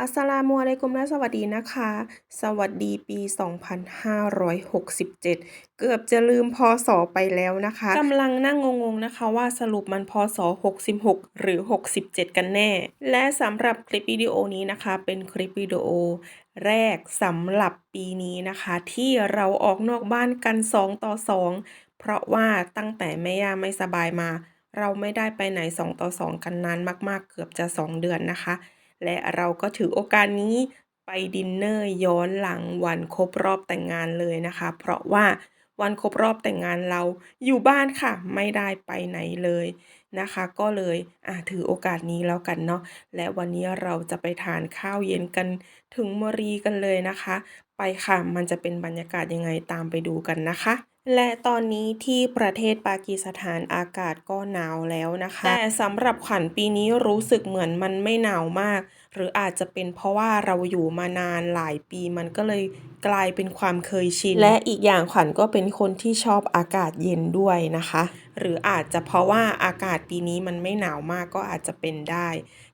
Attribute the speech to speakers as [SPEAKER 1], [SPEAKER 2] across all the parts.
[SPEAKER 1] อัสสลามุอะลัยกุมและสวัสดีนะคะ สวัสดีปี 2567 เกือบจะลืมพศไปแล้วนะคะกำลังนั่งงงๆนะคะว่าสรุปมันพศ 66 หรือ 67 กันแน่ และสำหรับคลิปวิดีโอนี้นะคะ เป็นคลิปวิดีโอแรกสำหรับปีนี้นะคะ ที่เราออกนอกบ้านกัน 2 ต่อ 2 เพราะว่าตั้งแต่แม่ย่าไม่สบายมา เราไม่ได้ไปไหน 2 ต่อ 2 กันนานมากๆ เกือบจะ 2 เดือนนะคะ และเราก็ถือโอกาสนี้ไปดินเนอร์ย้อนหลังวันครบรอบแต่งงานเลยนะคะ เพราะว่าวันครบรอบแต่งงานเราอยู่บ้านค่ะ ไม่ได้ไปไหนเลยนะคะ ก็เลยอะถือโอกาสนี้แล้วกันเนาะและวันนี้เราจะไปทานข้าวเย็นกันถึงมรีกันเลยนะคะ ไปค่ะมันจะเป็นบรรยากาศยังไงตามไปดูกันนะคะ และตอนนี้ที่ประเทศปากีสถานอากาศก็หนาวแล้วนะคะ แต่สำหรับขวัญปีนี้รู้สึกเหมือนมันไม่หนาวมาก หรืออาจจะเป็นเพราะว่าเราอยู่มานานหลายปีมันก็เลยกลายเป็นความเคยชิน และอีกอย่างขวัญก็เป็นคนที่ชอบอากาศเย็นด้วยนะคะ หรืออาจจะเพราะว่าอากาศปีนี้มันไม่หนาวมากก็อาจจะเป็นได้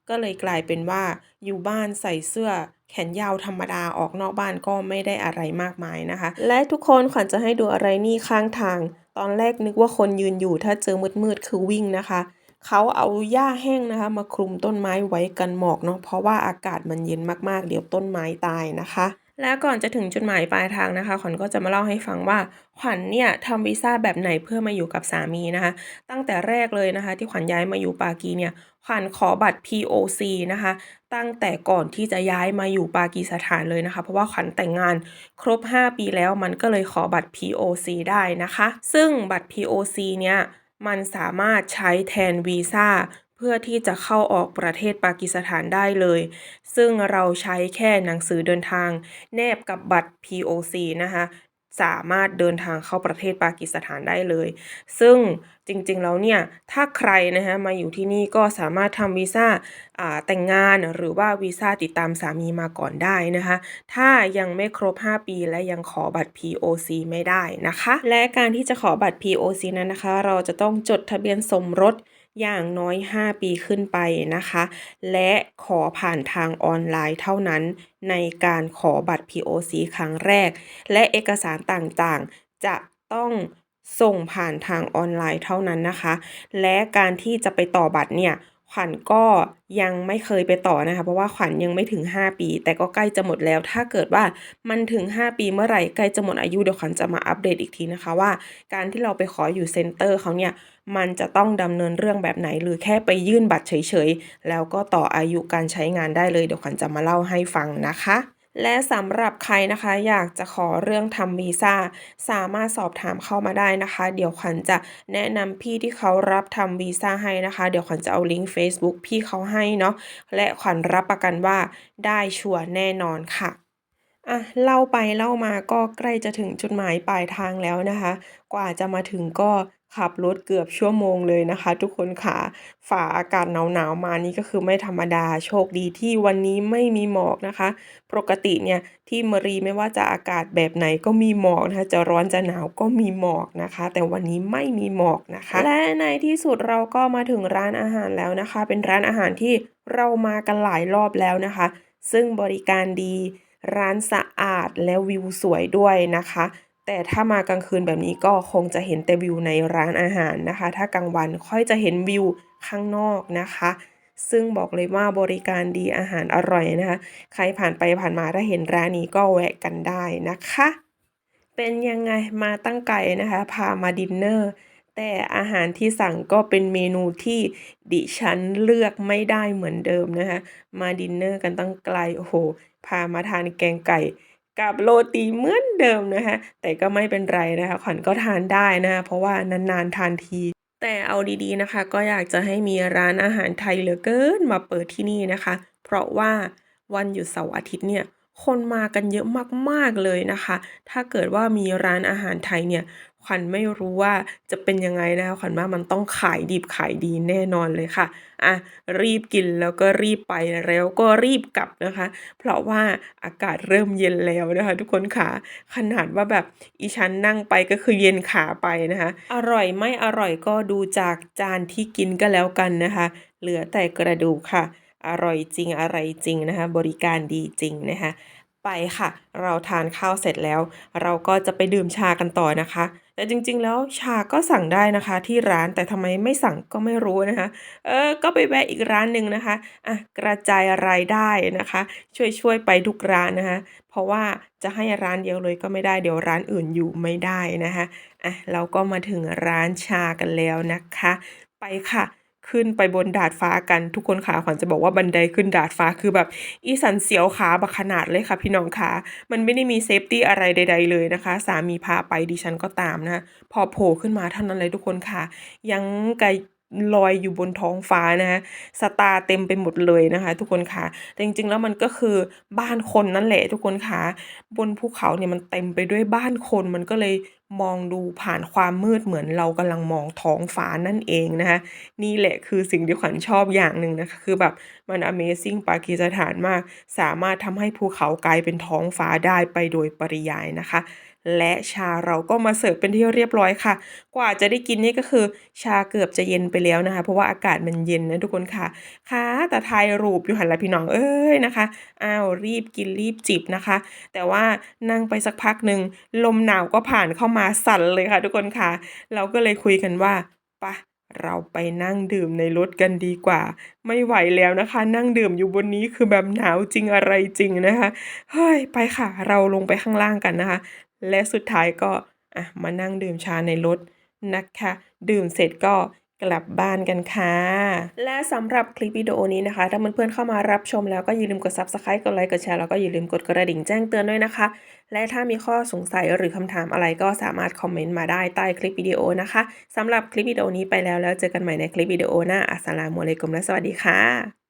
[SPEAKER 1] ก็เลยกลายเป็นว่าอยู่บ้านใส่เสื้อแขนยาวธรรมดาออกนอกบ้านก็ไม่ได้อะไรมากมายนะคะ และทุกคนขวัญจะให้ดูอะไรนี่ข้างทาง ตอนแรกนึกว่าคนยืนอยู่ถ้าเจอมืดๆคือวิ่งนะคะเขาเอาหญ้าแห้งนะคะมาคลุมต้นไม้ไว้กันหมอกเนาะเพราะว่าอากาศมันเย็นมากๆ เดี๋ยวต้นไม้ตายนะคะ และก่อนจะถึงจุดหมายปลายทางนะคะ ขวัญก็จะมาเล่าให้ฟังว่า ขวัญเนี่ยทำวีซ่าแบบไหนเพื่อมาอยู่กับสามีนะคะ ตั้งแต่แรกเลยนะคะ ที่ขวัญย้ายมาอยู่ปากีเนี่ย ขวัญขอบัตร POC นะคะ ตั้งแต่ก่อนที่จะย้ายมาอยู่ปากีสถานเลยนะคะ เพราะว่าขวัญแต่งงานครบ 5 ปีแล้วมันก็เลยขอบัตร POC ได้นะคะ ซึ่งบัตร POC เนี่ยมันสามารถใช้แทนวีซ่า เพื่อที่จะเข้าออกประเทศปากีสถานได้เลย ซึ่งเราใช้แค่หนังสือเดินทาง แนบกับบัตร POC นะคะสามารถเดินทางเข้าประเทศปากีสถานได้เลย ซึ่งจริงๆ แล้วเนี่ย ถ้าใครนะคะมาอยู่ที่นี่ก็สามารถทำวีซ่าแต่งงานหรือว่าวีซ่าติดตามสามีมาก่อนได้นะคะ ถ้ายังไม่ครบ 5 ปีและยังขอบัตร POC ไม่ได้นะคะ และการที่จะขอบัตร POC นั้นนะคะ เราจะต้องจดทะเบียนสมรส อย่างน้อย 5 ปีขึ้นไปนะคะ และขอผ่านทางออนไลน์เท่านั้น ในการขอบัตร POC ครั้งแรก และเอกสารต่างๆ จะต้องส่งผ่านทางออนไลน์เท่านั้นนะคะ และการที่จะไปต่อบัตรเนี่ย ขวัญก็ยังไม่เคยไปต่อนะคะ เพราะว่าขวัญยังไม่ถึง 5 ปี แต่ก็ใกล้จะหมดแล้ว ถ้าเกิดว่ามันถึง 5 ปีเมื่อไหร่ใกล้จะหมดอายุเดี๋ยวขวัญจะมาอัปเดตอีกทีนะคะว่า การที่เราไปขออยู่เซ็นเตอร์เขาเนี่ยมันจะต้องดำเนินเรื่องแบบไหน หรือแค่ไปยื่นบัตรเฉยๆ แล้วก็ต่ออายุการใช้งานได้เลยเดี๋ยวขวัญจะมาเล่าให้ฟังนะคะ และสำหรับใครนะคะ อยากจะขอเรื่องทำวีซ่าสามารถสอบถามเข้ามาได้นะคะ เดี๋ยวขวัญจะแนะนำพี่ที่เขารับทำวีซ่าให้นะคะ เดี๋ยวขวัญจะเอาลิงก์ Facebook พี่เขาให้เนาะและขวัญรับประกันว่าได้ชัวร์แน่นอนค่ะอะเล่าไปเล่ามาก็ใกล้จะถึงจุดหมายปลายทางแล้วนะคะ กว่าจะมาถึงก็ ขับรถเกือบชั่วโมงเลยนะคะ ทุกคนค่ะฝ่าอากาศหนาวๆมานี่ก็คือไม่ธรรมดาโชคดีที่วันนี้ไม่มีหมอกนะคะ ปกติเนี่ยที่มรีไม่ว่าจะอากาศแบบไหนก็มีหมอกนะคะจะร้อนจะหนาวก็มีหมอกนะคะ แต่วันนี้ไม่มีหมอกนะคะ และในที่สุดเราก็มาถึงร้านอาหารแล้วนะคะ เป็นร้านอาหารที่เรามากันหลายรอบแล้วนะคะ ซึ่งบริการดีร้านสะอาดและวิวสวยด้วยนะคะ แต่ถ้ามากลางคืนแบบนี้ก็คงจะเห็นแต่วิวในร้านอาหารนะคะ ถ้ากลางวันค่อยจะเห็นวิวข้างนอกนะคะ ซึ่งบอกเลยว่าบริการดีอาหารอร่อยนะคะ ใครผ่านไปผ่านมาถ้าเห็นร้านนี้ก็แวะกันได้นะคะ เป็นยังไงมาตั้งไกลนะคะ พามาดินเนอร์แต่อาหารที่สั่งก็เป็นเมนูที่ดิฉันเลือกไม่ได้เหมือนเดิมนะคะ มาดินเนอร์กันตั้งไกลโอ้โหพามาทานแกงไก่ กับโรตีเหมือนเดิมนะคะแต่ก็ไม่เป็นไรนะคะขวัญก็ทานได้นะคะเพราะว่านานๆทานที แต่เอาดีๆนะคะ ก็อยากจะให้มีร้านอาหารไทยเหลือเกินมาเปิดที่นี่นะคะ เพราะว่าวันหยุดเสาร์อาทิตย์เนี่ย คนมากันเยอะมาก ๆ เลยนะคะ ถ้าเกิดว่ามีร้านอาหารไทยเนี่ย ขวัญไม่รู้ว่าจะเป็นยังไงนะคะ ขวัญว่ามันต้องขายดิบขายดีแน่นอนเลยค่ะ อะ รีบกินแล้วก็รีบไปแล้วก็รีบกลับนะคะ เพราะว่าอากาศเริ่มเย็นแล้วนะคะ ทุกคนค่ะ ขนาดว่าแบบอีฉันนั่งไปก็คือเย็นขาไปนะคะ อร่อยไม่อร่อยก็ดูจากจานที่กินก็แล้วกันนะคะ เหลือแต่กระดูกค่ะ อร่อยจริงอะไรจริงนะคะ บริการดีจริงนะคะ ไปค่ะ เราทานข้าวเสร็จแล้ว เราก็จะไปดื่มชากันต่อนะคะ แต่จริงๆแล้วชาก็สั่งได้นะคะ ที่ร้านแต่ทำไมไม่สั่งก็ไม่รู้นะคะ เออ ก็ไปแวะอีกร้านหนึ่งนะคะอะกระจายรายได้นะคะ ช่วยช่วยๆไปทุกร้านนะคะ เพราะว่าจะให้ร้านเดียวเลยก็ไม่ได้เดี๋ยวร้านอื่นอยู่ไม่ได้นะคะอะเราก็มาถึงร้านชากันแล้วนะคะ ไปค่ะ ขึ้นไปบนดาดฟ้ากันทุกคนขาขวัญจะบอกว่าบันไดขึ้นดาดฟ้าคือแบบอีสันเสียวขาบักขนาดเลยค่ะพี่น้องขามันไม่ได้มีเซฟตี้อะไรใด ๆ เลยนะคะ สามีพาไปดิฉันก็ตามนะ พอโผล่ขึ้นมาเท่านั้นเลยทุกคนค่ะ ยังไกลลอยอยู่บนท้องฟ้านะคะสตาร์เต็มไปหมดเลยนะคะ ทุกคนค่ะ แต่จริงๆแล้วมันก็คือบ้านคนนั่นแหละทุกคนค่ะ บนภูเขาเนี่ยมันเต็มไปด้วยบ้านคนมันก็เลย มองดูผ่านความมืดเหมือนเรากำลังมองท้องฟ้านั่นเองนะคะ นี่แหละคือสิ่งที่ขวัญชอบอย่างหนึ่งนะคะ คือแบบมัน Amazing ปากีสถานมาก สามารถทำให้ภูเขากลายเป็นท้องฟ้าได้ไปโดยปริยายนะคะ และชาเราก็มาเสิร์ฟเป็นที่เรียบร้อยค่ะ กว่าจะได้กินนี่ก็คือ ชาเกือบจะเย็นไปแล้วนะคะ เพราะว่าอากาศมันเย็นนะทุกคนค่ะ ค่ะแต่ทายรูปอยู่หันละพี่น้องเอ้ยนะคะ อ้าวรีบกินรีบจิบนะคะ แต่ว่านั่งไปสักพักหนึ่งลมหนาวก็ผ่านเข้ามาสั่นเลยค่ะ ทุกคนค่ะ เราก็เลยคุยกันว่าปะ เราไปนั่งดื่มในรถกันดีกว่า ไม่ไหวแล้วนะคะ นั่งดื่มอยู่บนนี้คือแบบหนาวจริงอะไรจริงนะคะเฮ้ยไปค่ะ เราลงไปข้างล่างกันนะคะ และสุดท้ายก็อะมานั่งดื่มชาในรถนะคะ ดื่มเสร็จก็ กลับบ้านกันค่ะ และสำหรับคลิปวิดีโอนี้นะคะ ถ้าเพื่อนๆเข้ามารับชมแล้วก็อย่าลืมกด subscribe กดไลค์กดแชร์แล้วก็อย่าลืมกดกระดิ่งแจ้งเตือนด้วยนะคะ และถ้ามีข้อสงสัยหรือคำถามอะไรก็สามารถคอมเมนต์มาได้ใต้คลิปวิดีโอนะคะสำหรับคลิปวิดีโอนี้ไปแล้วแล้วเจอกันใหม่ในคลิปวิดีโอหน้าอัสสลามุอะลัยกุมและสวัสดีค่ะ